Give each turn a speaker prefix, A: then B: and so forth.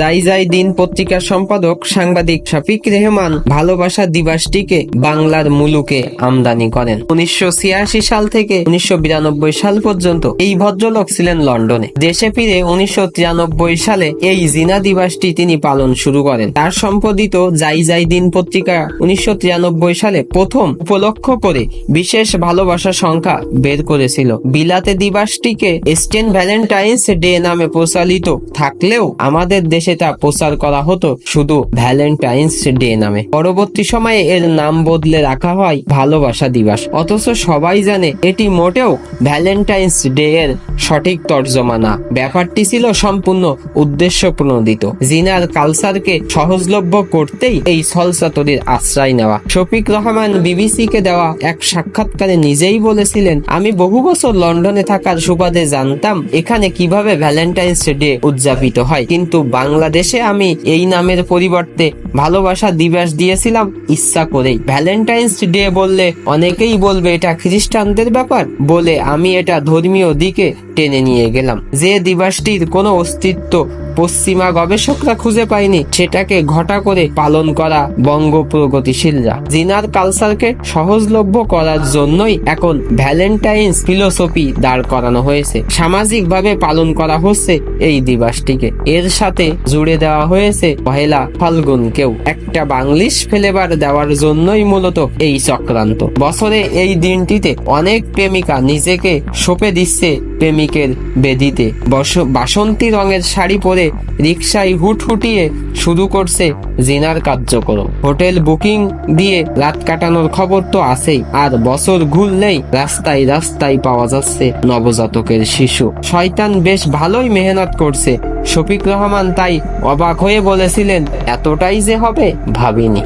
A: যাই যাই দিন পত্রিকার সম্পাদক সাংবাদিক শফিক রেহমান ভালোবাসা দিবসটিকে বাংলার মুলুকে আমদানি করেন। উনিশশো সাল থেকে উনিশশো সাল পর্যন্ত এই ভদ্রলোক ছিলেন লন্ডনে। দেশে ফিরে উনিশশো সালে এই জিনা দিবসটি তিনি পালন শুরু করেন। তার সম্পাদিত যাই যাই দিন পত্রিকা উনিশশো তিরানব্বই সালে প্রথম উপলক্ষ করে বিশেষ ভালোবাসা সংখ্যা বের করেছিল। বিলাতে দিবসটিকে স্টেন ভ্যালেন্টাইন্স ডে নামে প্রচলিত থাকলেও আমাদের দেশে তা প্রচার করা হতো শুধু ভ্যালেন্টাইন্স ডে নামে। পরবর্তী সময়ে এর নাম বদলে রাখা হয় ভালোবাসা দিবস। অথচ সবাই জানে এটি মোটেও ভ্যালেন্টাইন্স ডে এর সঠিক তর্জমা না ব্যাপারটি ছিল সম্পূর্ণ উদ্দেশ্য প্রণোদিত জিনার কালচারকে সহজলভ্য করতেই এই সলসাতরির আশ্রয় নেওয়া। শফিক রহমান বিবিসি কে দেওয়া এক সাক্ষাৎকারে নিজেই বলেছিলেন, আমি বহু বছর লন্ডনে থাকার সুবাদে জানতাম এখানে কীভাবে ভ্যালেন্টাইন্স ডে উদযাপিত হয়। কিন্তু বাংলাদেশে আমি এই নামের পরিবর্তে ভালোবাসা দিবস দিয়েছিলাম ইচ্ছা করেই। ভ্যালেন্টাইন্স ডে বললে অনেকেই বলবে, এটা খ্রিস্টানদের ব্যাপার? বলে আমি এটা ধর্মীয় দিকে টেনে নিয়ে গেলাম। যে দিবসটির কোনো অস্তিত্ব পশ্চিমা গবেষকরা খুঁজে পায়নি সেটাকে ঘটা করে পালন করা বঙ্গ প্রগতিশীলরা জিনার কালচারকে সহজলভ্য করার জন্যই এখন ভ্যালেন্টাইন্স ফিলোসফি দাঁড় করানো হয়েছে। সামাজিকভাবে পালন করা হচ্ছে এই দিবসটিকে। এর সাথে জুড়ে দেওয়া হয়েছে পহেলা ফাল্গুনকেও। একটা বাংলিশ ফেলেবার দেওয়ার জন্যই মূলত এই চক্রান্ত। বছরে এই দিনটিতে অনেক প্রেমিকা নিজেকে সঁপে দিচ্ছে প্রেমিকের বেদিতে। বস- বাসন্তী রঙের শাড়ি পরে রিক্সায় হুটহুটিয়ে শুরু করছে জিনার কার্যক্রম। হোটেল বুকিং দিয়ে রাত কাটানোর খবর তো আছেই, আর বছর ঘুরলেই রাস্তায় রাস্তায় পাওয়া যাচ্ছে নবজাতকের শিশু। শয়তান বেশ ভালোই মেহনত করছে, শফিক রহমান তাই অবাক হয়ে বলেছিলেন, এতটাই যে হবে, ভাবিনি।